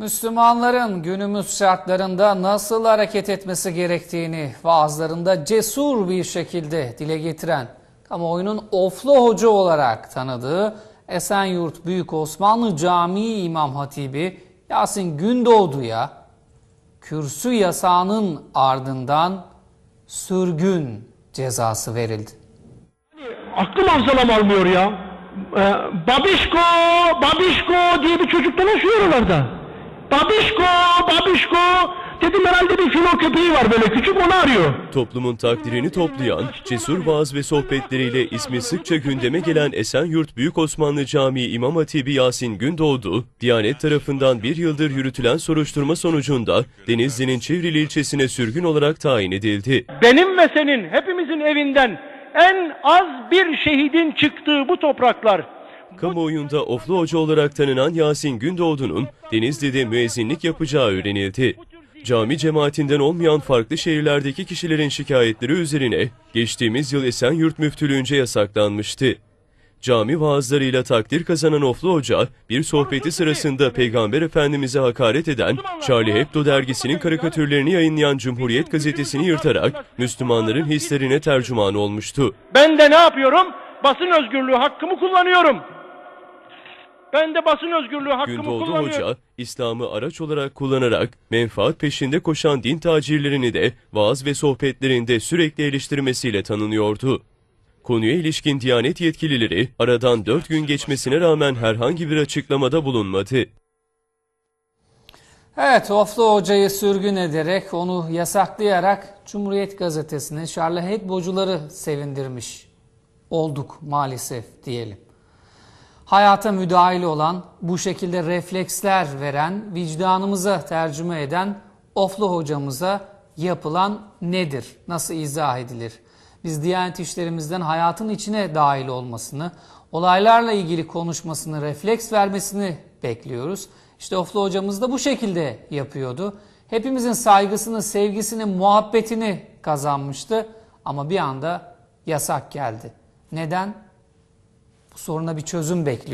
Müslümanların günümüz şartlarında nasıl hareket etmesi gerektiğini vaazlarında cesur bir şekilde dile getiren, kamuoyunun oflu hoca olarak tanıdığı Esenyurt Büyük Osmanlı Camii İmam Hatibi Yasin Gündoğdu'ya kürsü yasağının ardından sürgün cezası verildi. Aklım hafsalam almıyor ya. Ee, babişko, babişko diye bir çocuk dolaşıyor oralarda. Babişko, babişko. Dedim herhalde bir filo köpeği var böyle küçük onu arıyor. Toplumun takdirini toplayan, cesur vaaz ve sohbetleriyle ismi sıkça gündeme gelen Esenyurt Büyük Osmanlı Camii İmam Hatibi Yasin Gündoğdu, Diyanet tarafından bir yıldır yürütülen soruşturma sonucunda Denizli'nin Çivrili ilçesine sürgün olarak tayin edildi. Benim ve senin hepimizin evinden en az bir şehidin çıktığı bu topraklar Kamuoyunda oflu hoca olarak tanınan Yasin Gündoğdu'nun Denizli'de müezzinlik yapacağı öğrenildi. Cami cemaatinden olmayan farklı şehirlerdeki kişilerin şikayetleri üzerine geçtiğimiz yıl Esenyurt Müftülüğünce yasaklanmıştı. Cami vaazlarıyla takdir kazanan Oflu Hoca, bir sohbeti sırasında Peygamber Efendimiz'e hakaret eden, Charlie Hebdo dergisinin karikatürlerini yayınlayan Cumhuriyet gazetesini yırtarak Müslümanların hislerine tercüman olmuştu. Ben de ne yapıyorum? Basın özgürlüğü hakkımı kullanıyorum. Ben de basın özgürlüğü hakkımı Gündoğdu kullanıyorum. Hoca, İslam'ı araç olarak kullanarak menfaat peşinde koşan din tacirlerini de vaaz ve sohbetlerinde sürekli eleştirmesiyle tanınıyordu. Konuya ilişkin Diyanet yetkilileri aradan dört gün geçmesine rağmen herhangi bir açıklamada bulunmadı. Evet, Oflu Hoca'yı sürgün ederek, onu yasaklayarak Cumhuriyet Gazetesi'ne Charlie Hebdo'cuları sevindirmiş olduk maalesef diyelim. Hayata müdahil olan, bu şekilde refleksler veren, vicdanımıza tercüme eden Oflu Hocamıza yapılan nedir? Nasıl izah edilir? Biz Diyanet işlerimizden hayatın içine dahil olmasını, olaylarla ilgili konuşmasını, refleks vermesini bekliyoruz. İşte Oflu hocamız da bu şekilde yapıyordu. Hepimizin saygısını, sevgisini, muhabbetini kazanmıştı. Ama bir anda yasak geldi. Neden? Bu soruna bir çözüm bekliyoruz.